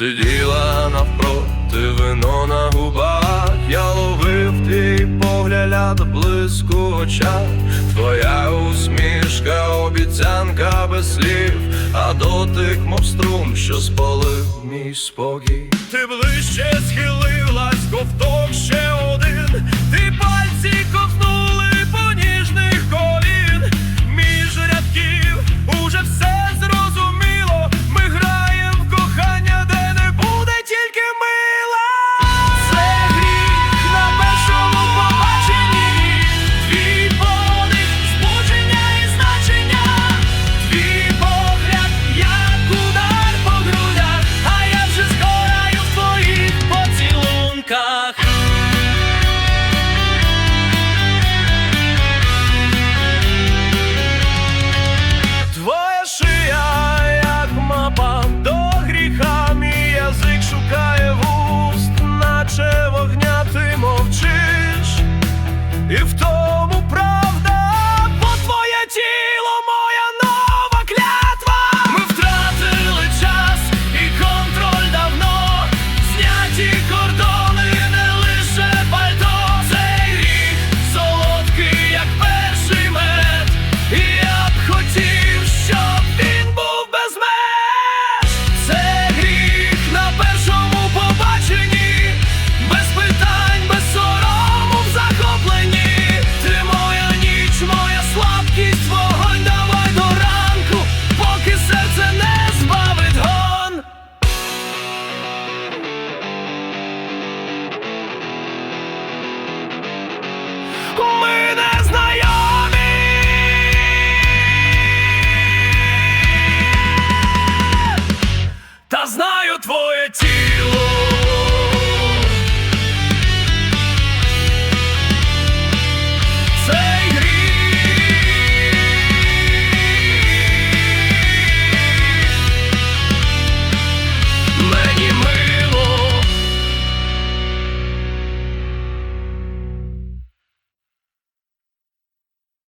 сиділа навпроти вино на губах, я ловив твій погляд близько очах, твоя усмішка, обіцянка без слів, а дотик, мов струм, що спалив мій спокій. Ти ближче схилилась, ковток ще один. Ми